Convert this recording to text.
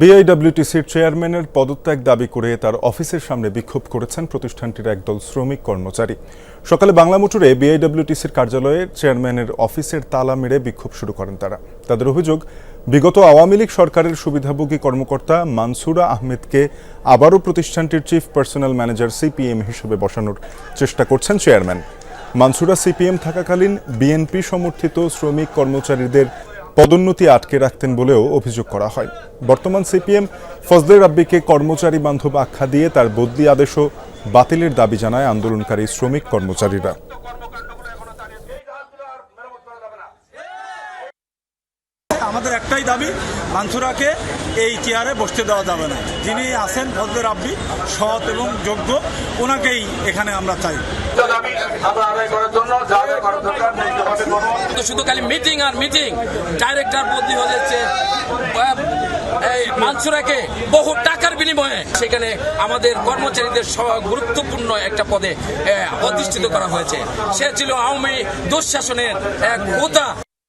বিআইডব্লিউটিসির চেয়ারম্যানের পদত্যাগ দাবি করে তার অফিসের সামনে বিক্ষোভ করেছেন প্রতিষ্ঠানটির একদল শ্রমিক কর্মচারী। সকালে বাংলা মোটরে বিআইডব্লিউটিসির কার্যালয়ে চেয়ারম্যানের অফিসের তালা মেরে বিক্ষোভ শুরু করেন তারা। তাদের অভিযোগ, বিগত আওয়ামী লীগ সরকারের সুবিধাভোগী কর্মকর্তা মানসুরা আহমেদকে আবারও প্রতিষ্ঠানটির চিফ পার্সোনাল ম্যানেজার সিপিএম হিসেবে বসানোর চেষ্টা করছেন চেয়ারম্যান। মানসুরা সিপিএম থাকাকালীন বিএনপি সমর্থিত শ্রমিক কর্মচারীদের পদোন্নতি আটকে রাখতেন বলেও অভিযোগ করা হয়। বর্তমান সিপিএম ফজলে রাব্বিকে কর্মচারী বান্ধব আখ্যা দিয়ে তার বদলি আদেশও বাতিলের দাবি জানায় আন্দোলনকারী শ্রমিক কর্মচারীরা। আমাদের একটাই দাবি মানসুরাকে এই চেয়ারে বসতে দেওয়া যাবে না। যিনি আছেন ফজলে রাব্বি সৎ এবং যোগ্য ওনাকেই এখানে আমরা চাই। দাবি আমরা আদায় করার জন্য শুধু খালি মিটিং আর মিটিং ডাইরেক্টর বদলি হয়ে যাচ্ছে। এই মানসুরাকে বহু টাকার বিনিময়ে সেখানে আমাদের কর্মচারীদের গুরুত্বপূর্ণ একটা পদে অধিষ্ঠিত করা হয়েছে। সে ছিল আওয়ামী দুঃশাসনের এক হোতা।